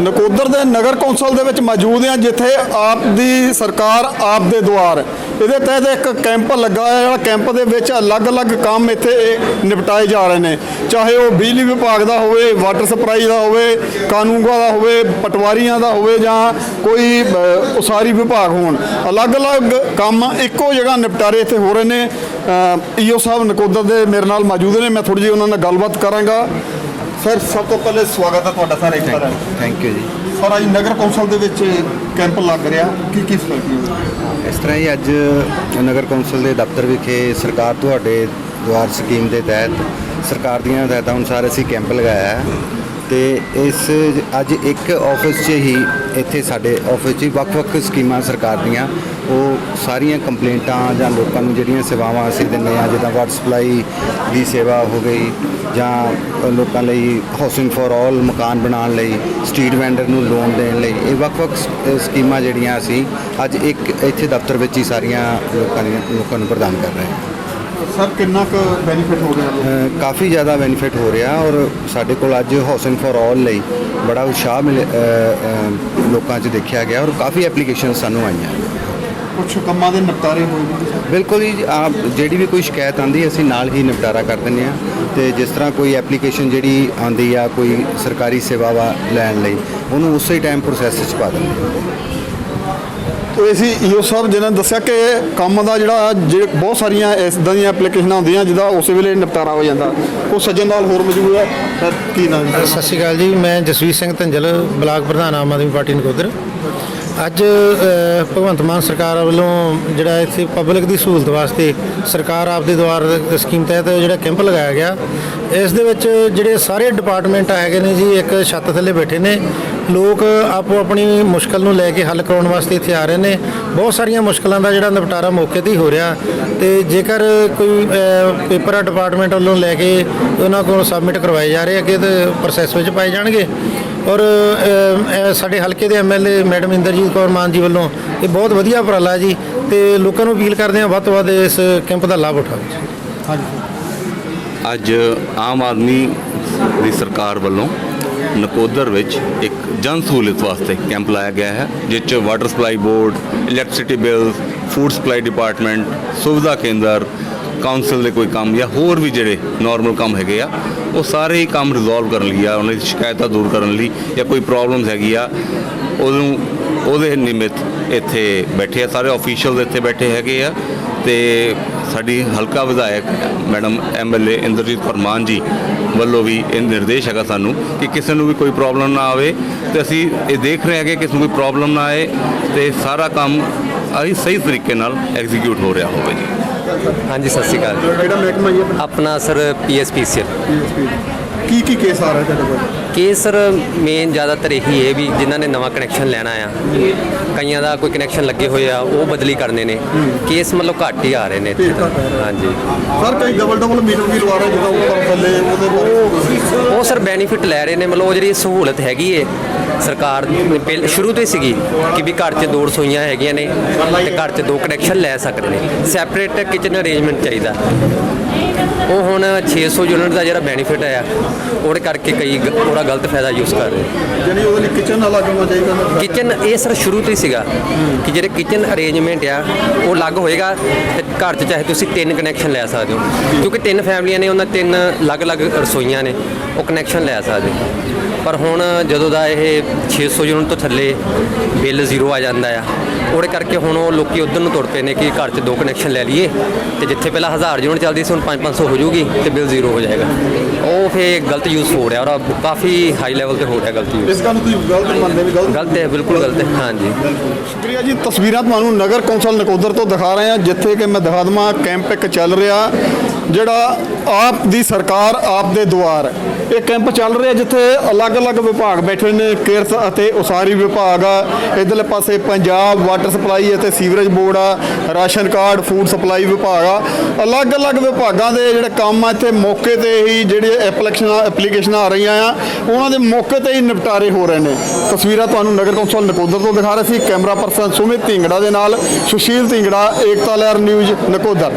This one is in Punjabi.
ਨਕੋਦਰ ਦੇ ਨਗਰ ਕੌਂਸਲ ਦੇ ਵਿੱਚ ਮੌਜੂਦ ਹਾਂ, ਜਿੱਥੇ ਆਪ ਦੀ ਸਰਕਾਰ ਆਪ ਦੇ ਦੁਆਰ। ਇਹਦੇ ਤਹਿਤ ਇੱਕ ਕੈਂਪ ਲੱਗਾ ਹੈ, ਜਿਹੜਾ ਕੈਂਪ ਦੇ ਵਿੱਚ ਅਲੱਗ-ਅਲੱਗ ਕੰਮ ਇੱਥੇ ਇਹ ਨਿਪਟਾਏ ਜਾ ਰਹੇ ਨੇ। ਚਾਹੇ ਉਹ ਬਿਜਲੀ ਵਿਭਾਗ ਦਾ ਹੋਵੇ, ਵਾਟਰ ਸਪਲਾਈ ਦਾ ਹੋਵੇ, ਕਾਨੂੰਗੋ ਦਾ ਹੋਵੇ, ਪਟਵਾਰੀਆਂ ਦਾ ਹੋਵੇ ਜਾਂ ਕੋਈ ਉਸਾਰੀ ਵਿਭਾਗ ਹੋਣ। ਅਲੱਗ-ਅਲੱਗ ਕੰਮ ਇੱਕੋ ਜਗ੍ਹਾ ਨਿਪਟਾਰੇ ਇੱਥੇ ਹੋ ਰਹੇ ਨੇ। ਈਓ ਸਾਹਿਬ ਨਕੋਦਰ ਦੇ ਮੇਰੇ ਨਾਲ ਮੌਜੂਦ ਨੇ, ਮੈਂ ਥੋੜੀ ਜਿਹੀ ਉਹਨਾਂ ਨਾਲ ਗੱਲਬਾਤ ਕਰਾਂਗਾ। ਸਰ ਸਭ ਤੋਂ ਪਹਿਲੇ ਸਵਾਗਤ ਹੈ ਤੁਹਾਡਾ ਸਰ ਇੱਕ ਵਾਰ ਥੈਂਕ ਯੂ ਜੀ। ਸਰ ਅੱਜ ਨਗਰ ਕੌਂਸਲ ਦੇ ਵਿੱਚ ਕੈਂਪ ਲੱਗ ਰਿਹਾ। ਕੀ ਕੀ ਫੈਸਿਲਿਟੀ ਇਸ ਤਰ੍ਹਾਂ ਹੀ ਅੱਜ ਨਗਰ ਕੌਂਸਲ ਦੇ ਦਫ਼ਤਰ ਵਿਖੇ ਸਰਕਾਰ ਤੁਹਾਡੇ ਦੁਆਰ ਸਕੀਮ ਦੇ ਤਹਿਤ ਸਰਕਾਰ ਦੀਆਂ ਹਦਾਇਤਾਂ ਅਨੁਸਾਰ ਅਸੀਂ ਕੈਂਪ ਲਗਾਇਆ ਹੈ। ਤੇ ਇਸ ਅੱਜ ਇੱਕ ਆਫਿਸ 'ਚ ਹੀ ਇੱਥੇ ਸਾਡੇ ਆਫਿਸ 'ਚ ਵੱਖ-ਵੱਖ ਸਕੀਮਾਂ ਸਰਕਾਰ ਦੀਆਂ ਉਹ ਸਾਰੀਆਂ ਕੰਪਲੇਂਟਾਂ ਜਾਂ ਲੋਕਾਂ ਨੂੰ ਜਿਹੜੀਆਂ ਸੇਵਾਵਾਂ ਅਸੀਂ ਦਿੰਦੇ ਹਾਂ ਜਿੱਦਾਂ ਵਾਟਰ ਸਪਲਾਈ ਦੀ ਸੇਵਾ ਹੋ ਗਈ ਜਾਂ ਲੋਕਾਂ ਲਈ ਹਾਊਸਿੰਗ ਫॉर ਆਲ ਮਕਾਨ ਬਣਾਉਣ ਲਈ ਸਟਰੀਟ ਵੈਂਡਰ ਨੂੰ ਲੋਨ ਦੇਣ ਲਈ ਇਹ ਵੱਖ-ਵੱਖ ਸਕੀਮਾਂ ਜਿਹੜੀਆਂ ਅਸੀਂ ਅੱਜ ਇੱਕ ਇੱਥੇ ਦਫ਼ਤਰ ਵਿੱਚ ਹੀ ਸਾਰੀਆਂ ਲੋਕਾਂ ਦੀਆਂ ਲੋਕਾਂ ਨੂੰ ਪ੍ਰਦਾਨ ਕਰ ਰਹੇ ਹਾਂ। ਸਰ ਕਿੰਨਾ ਕੁ ਬੈਨੀਫਿਟ ਹੋ ਅ, ਕਾਫੀ ਜ਼ਿਆਦਾ ਬੈਨੀਫਿਟ ਹੋ ਰਿਹਾ ਔਰ ਸਾਡੇ ਕੋਲ ਅੱਜ ਹਾਊਸਿੰਗ ਫॉर ਆਲ ਲਈ ਬੜਾ ਉਤਸ਼ਾਹ ਲੋਕਾਂ 'ਚ ਦੇਖਿਆ ਗਿਆ ਔਰ ਕਾਫੀ ਐਪਲੀਕੇਸ਼ਨ ਸਾਨੂੰ ਆਈਆਂ। ਕੁਝ ਕੰਮਾਂ ਦੇ ਨਿਪਟਾਰੇ ਹੋਏ ਨੇ? ਸਰ ਬਿਲਕੁਲ ਜੀ ਆਪ ਜਿਹੜੀ ਵੀ ਕੋਈ ਸ਼ਿਕਾਇਤ ਆਂਦੀ ਅਸੀਂ ਨਾਲ ਹੀ ਨਿਪਟਾਰਾ ਕਰ ਦਿੰਦੇ ਆ ਤੇ ਜਿਸ ਤਰ੍ਹਾਂ ਕੋਈ ਐਪਲੀਕੇਸ਼ਨ ਜਿਹੜੀ ਆਂਦੀ ਆ ਕੋਈ ਸਰਕਾਰੀ ਸੇਵਾਵਾਂ ਲੈਣ ਲਈ ਉਹਨੂੰ ਉਸੇ ਟਾਈਮ ਪ੍ਰੋਸੈਸ 'ਚ ਪਾ ਦਿੰਦੇ ਹਾਂ। ਤੋ ਅਸੀਂ ਈਓ ਸਾਹਿਬ ਜਿਨ੍ਹਾਂ ਨੇ ਦੱਸਿਆ ਕਿ ਕੰਮ ਦਾ ਜਿਹੜਾ ਜੇ ਬਹੁਤ ਸਾਰੀਆਂ ਇਦਾਂ ਦੀਆਂ ਐਪਲੀਕੇਸ਼ਨਾਂ ਹੁੰਦੀਆਂ ਜਿਹਦਾ ਉਸੇ ਵੇਲੇ ਨਿਪਟਾਰਾ ਹੋ ਜਾਂਦਾ। ਉਹ ਸੱਜਣ ਨਾਲ ਹੋਰ ਮੌਜੂਦ ਹੈ ਕੀ ਨਾਮ ਸਤਿ ਸ਼੍ਰੀ ਅਕਾਲ ਜੀ ਮੈਂ ਜਸਵੀਰ ਸਿੰਘ ਧੰਜਲ ਬਲਾਕ ਪ੍ਰਧਾਨ ਆਮ ਆਦਮੀ ਪਾਰਟੀ ਨਕੋਦਰ। ਅੱਜ ਭਗਵੰਤ ਮਾਨ ਸਰਕਾਰ ਵੱਲੋਂ ਜਿਹੜਾ ਇੱਥੇ ਪਬਲਿਕ ਦੀ ਸਹੂਲਤ ਵਾਸਤੇ ਸਰਕਾਰ ਆਪ ਦੇ ਦੁਆਰ ਸਕੀਮ ਤਹਿਤ ਜਿਹੜਾ ਕੈਂਪ ਲਗਾਇਆ ਗਿਆ। ਇਸ ਦੇ ਵਿੱਚ ਜਿਹੜੇ ਸਾਰੇ ਡਿਪਾਰਟਮੈਂਟ ਹੈਗੇ ਨੇ ਜੀ ਇੱਕ ਛੱਤ ਥੱਲੇ ਬੈਠੇ ਨੇ। ਲੋਕ ਆਪੋ ਆਪਣੀ ਮੁਸ਼ਕਲ ਨੂੰ ਲੈ ਕੇ ਹੱਲ ਕਰਾਉਣ ਵਾਸਤੇ ਇੱਥੇ ਆ ਰਹੇ ਨੇ। ਬਹੁਤ ਸਾਰੀਆਂ ਮੁਸ਼ਕਲਾਂ ਦਾ ਜਿਹੜਾ ਨਿਪਟਾਰਾ ਮੌਕੇ ਤੇ ਹੀ ਹੋ ਰਿਹਾ। ਤੇ ਜੇਕਰ ਕੋਈ ਅ, ਪੇਪਰ ਡਿਪਾਰਟਮੈਂਟ ਵੱਲੋਂ ਲੈ ਕੇ ਉਹਨਾਂ ਕੋਲ ਸਬਮਿਟ ਕਰਵਾਏ ਜਾ ਰਹੇ ਅੱਗੇ ਤੇ ਪ੍ਰੋਸੈਸ ਵਿੱਚ ਪਾਏ ਜਾਣਗੇ। ਔਰ ਸਾਡੇ ਹਲਕੇ ਦੇ ਐਮਐਲਏ ਮੈਡਮ ਇੰਦਰ ਇੰਦਰਜੀਤ ਕੌਰ ਮਾਨ ਜੀ ਵੱਲੋਂ। ਇਹ ਬਹੁਤ ਵਧੀਆ ਉਪਰਾਲਾ ਜੀ ਤੇ ਲੋਕਾਂ ਨੂੰ ਅਪੀਲ ਕਰਦੇ ਹਾਂ ਵੱਧ ਤੋਂ ਵੱਧ ਇਸ ਕੈਂਪ ਦਾ ਲਾਭ ਉਠਾਓ ਜੀ ਅੱਜ ਆਮ ਆਦਮੀ ਦੀ ਸਰਕਾਰ ਵੱਲੋਂ ਨਕੋਦਰ ਵਿੱਚ ਇੱਕ ਜਨ ਸਹੂਲਤ ਵਾਸਤੇ ਕੈਂਪ ਲਾਇਆ ਗਿਆ ਹੈ ਜਿਸ 'ਚ water supply board electricity bill food supply department ਸੁਵਿਧਾ ਕੇਂਦਰ ਕਾਉਂਸਲ ਦੇ ਕੋਈ ਕੰਮ ਜਾਂ ਹੋਰ ਵੀ ਜਿਹੜੇ ਨਾਰਮਲ ਕੰਮ ਹੈਗੇ ਆ ਉਹ ਸਾਰੇ ਹੀ ਕੰਮ ਰਿਜ਼ੋਲਵ ਕਰਨ ਲਈ ਆ ਉਹਨਾਂ ਦੀ ਸ਼ਿਕਾਇਤਾਂ ਦੂਰ ਕਰਨ ਲਈ ਜਾਂ ਕੋਈ ਪ੍ਰੋਬਲਮਸ ਹੈਗੀ ਆ ਉਹਨੂੰ ਉਹਦੇ ਨਿਮਿਤ ਇੱਥੇ ਬੈਠੇ ਆ ਸਾਰੇ ਅਫੀਸ਼ੀਅਲਸ ਇੱਥੇ ਬੈਠੇ ਹੈਗੇ ਆ ਤੇ ਸਾਡੀ ਹਲਕਾ ਵਿਧਾਇਕ ਮੈਡਮ ਐਮਐਲਏ ਇੰਦਰਜੀਤ ਫਰਮਾਨ ਜੀ ਵੱਲੋਂ ਵੀ ਇਹ ਨਿਰਦੇਸ਼ ਹੈਗਾ ਸਾਨੂੰ ਕਿ ਕਿਸੇ ਨੂੰ ਵੀ ਕੋਈ ਪ੍ਰੋਬਲਮ ਨਾ ਆਵੇ ਤੇ ਅਸੀਂ ਇਹ ਦੇਖ ਰਹੇ ਹਾਂ ਕਿ ਕਿਸੇ ਨੂੰ ਕੋਈ ਪ੍ਰੋਬਲਮ ਨਾ ਆਏ ਤੇ ਸਾਰਾ ਕੰਮ ਅਸੀਂ ਸਹੀ ਤਰੀਕੇ ਨਾਲ ਐਗਜ਼ੀਕਿਊਟ ਹੋ ਰਿਹਾ ਹੋਵੇ ਜੀ। ਹਾਂਜੀ ਸਤਿ ਸ਼੍ਰੀ ਅਕਾਲ ਆਪਣਾ? ਸਰ ਪੀਐਸਪੀਸੀਐਲ ਕੀ ਕੀ ਕੇਸ ਆ ਰਹੇ ਤੁਹਾਡੇ ਕੋਲ? ਕੇਸ ਸਰ ਮੇਨ ਜ਼ਿਆਦਾਤਰ ਇਹੀ ਹੈ ਵੀ ਜਿਨ੍ਹਾਂ ਨੇ ਨਵਾਂ ਕਨੈਕਸ਼ਨ ਲੈਣਾ ਆ ਕਈਆਂ ਦਾ ਕੋਈ ਕਨੈਕਸ਼ਨ ਲੱਗੇ ਹੋਏ ਆ ਉਹ ਬਦਲੀ ਕਰਨੇ ਨੇ। ਕੇਸ ਮਤਲਬ ਘੱਟ ਹੀ ਆ ਰਹੇ ਨੇ ਇੱਥੇ ਤਾਂ। ਹਾਂਜੀ। ਸਰ ਕਈ ਡਬਲ ਡਬਲ ਮੀਟਰ ਵੀ ਲਵਾ ਰਹੇ ਜਿਹਦਾ ਉੱਪਰ ਥੱਲੇ ਉਹਦੇ ਬਾਰੇ ਉਹ ਸਰ ਬੈਨੀਫਿਟ ਲੈ ਰਹੇ ਨੇ ਮਤਲਬ ਉਹ ਜਿਹੜੀ ਸਹੂਲਤ ਹੈਗੀ ਏ ਸਰਕਾਰ ਨੇ ਪਹਿਲ ਸ਼ੁਰੂ ਤੋਂ ਹੀ ਸੀਗੀ ਕਿ ਵੀ ਘਰ 'ਚ ਦੋ ਰਸੋਈਆਂ ਹੈਗੀਆਂ ਨੇ ਤੇ ਘਰ 'ਚ ਦੋ ਕਨੈਕਸ਼ਨ ਲੈ ਸਕਦੇ ਨੇ। ਸੈਪਰੇਟ ਕਿਚਨ ਅਰੇਂਜਮੈਂਟ ਚਾਹੀਦਾ। ਉਹ ਹੁਣ 600 ਯੂਨਿਟ ਦਾ ਜਿਹੜਾ ਬੈਨੀਫਿਟ ਆਇਆ ਉਹਦੇ ਕਰਕੇ ਕਈ ਗ- ਉਹਦਾ ਗਲਤ ਫਾਇਦਾ ਯੂਜ਼ ਕਰ ਰਹੇ ਯਾਨੀ ਉਹਦੇ ਲਈ ਕਿਚਨ ਅਲੱਗ ਹੋਣਾ ਚਾਹੀਦਾ ਨਾ। ਕਿਚਨ ਇਹ ਸਰ ਸ਼ੁਰੂ ਤੋਂ ਹੀ ਸੀਗਾ ਕਿ ਜਿਹੜੇ ਕਿਚਨ ਅਰੇਂਜਮੈਂਟ ਆ ਉਹ ਅਲੱਗ ਹੋਏਗਾ ਤੇ ਘਰ 'ਚ ਚਾਹੇ ਤੁਸੀਂ ਤਿੰਨ ਕਨੈਕਸ਼ਨ ਲੈ ਸਕਦੇ ਹੋ। ਕਿਉਂਕਿ ਤਿੰਨ ਫੈਮਲੀਆਂ ਨੇ ਉਹਨਾਂ ਤਿੰਨ ਅਲੱਗ-ਅਲੱਗ ਰਸੋਈਆਂ ਨੇ ਉਹ ਕਨੈਕਸ਼ਨ ਲੈ ਸਕਦੇ। ਪਰ ਹੁਣ ਜਦੋਂ ਦਾ ਇਹ 600 ਯੂਨਿਟ ਤੋਂ ਥੱਲੇ ਬਿੱਲ ਜ਼ੀਰੋ ਆ ਜਾਂਦਾ ਆ ਉਹਦੇ ਕਰਕੇ ਹੁਣ ਉਹ ਲੋਕੀ ਉਧਰ ਨੂੰ ਤੁਰ ਪਏ ਨੇ ਕਿ ਘਰ 'ਚ ਦੋ ਕਨੈਕਸ਼ਨ ਲੈ ਲਈਏ ਤੇ ਜਿੱਥੇ ਪਹਿਲਾਂ 1000 ਯੂਨਿਟ ਚੱਲਦੀ ਸੀ ਹੁਣ 5-500 ਹੋ ਜਾਊਗੀ ਤੇ ਬਿੱਲ ਜ਼ੀਰੋ ਹੋ ਜਾਏਗਾ। ਉਹ ਫੇ ਗਲਤ ਯੂਜ਼ ਹੋ ਰਿਹਾ ਔਰ ਕਾਫੀ ਹਾਈ ਲੈਵਲ ਤੇ ਹੋ ਰਿਹਾ ਗਲਤ ਯੂਜ਼ ਇਸ ਗੱਲ ਨੂੰ ਤੁਸੀਂ ਗਲਤ ਮੰਨਦੇ ਵੀ ਗਲਤ? ਗਲਤ ਹੈ ਬਿਲਕੁਲ ਗਲਤ ਹੈ ਹਾਂਜੀ। ਸ਼ੁਕਰੀਆ ਜੀ। ਤਸਵੀਰਾਂ ਤੁਹਾਨੂੰ ਨਗਰ ਕੌਂਸਲ ਨਕੋਦਰ ਤੋਂ ਦਿਖਾ ਰਹੇ ਹਾਂ ਜਿੱਥੇ ਕਿ ਮੈਂ ਦਿਖਾ ਦਵਾਂ ਕੈਂਪ ਇੱਕ ਚੱਲ ਰਿਹਾ ਜਿਹੜਾ ਆਪ ਦੀ ਸਰਕਾਰ ਆਪ ਦੇ ਦੁਆਰ। ਇਹ ਕੈਂਪ ਚੱਲ ਰਿਹਾ ਜਿੱਥੇ ਅਲੱਗ-ਅਲੱਗ ਵਿਭਾਗ ਬੈਠੇ ਨੇ, ਕਿਰਤ ਅਤੇ ਉਸਾਰੀ ਵਿਭਾਗ ਆ। ਇਧਰਲੇ ਪਾਸੇ ਪੰਜਾਬ ਵਾਟਰ ਸਪਲਾਈ ਅਤੇ ਸੀਵਰੇਜ ਬੋਰਡ ਆ, ਰਾਸ਼ਨ ਕਾਰਡ ਫੂਡ ਸਪਲਾਈ ਵਿਭਾਗ ਆ। ਅਲੱਗ-ਅਲੱਗ ਵਿਭਾਗਾਂ ਦੇ ਜਿਹੜੇ ਕੰਮ ਆ, ਇੱਥੇ ਮੌਕੇ ਤੇ ਹੀ ਜਿਹੜੇ ਐਪਲੀਕੇਸ਼ਨਾਂ ਐਪਲੀਕੇਸ਼ਨਾਂ ਆ ਰਹੀਆਂ ਆ। ਉਹਨਾਂ ਦੇ ਮੌਕੇ ਤੇ ਹੀ ਨਿਪਟਾਰੇ ਹੋ ਰਹੇ ਨੇ। ਤਸਵੀਰਾਂ ਤੁਹਾਨੂੰ ਨਗਰ ਕੌਂਸਲ ਨਕੋਦਰ ਤੋਂ ਦਿਖਾ ਰਹੇ ਸੀ। ਕੈਮਰਾ ਪਰਸਨ ਸੁਮਿਤ ਢਿੰਗੜਾ ਦੇ ਨਾਲ ਸੁਸ਼ੀਲ ਢਿੰਗੜਾ, ਏਕਤਾ ਲਹਿਰ ਨਿਊਜ਼ ਨਕੋਦਰ।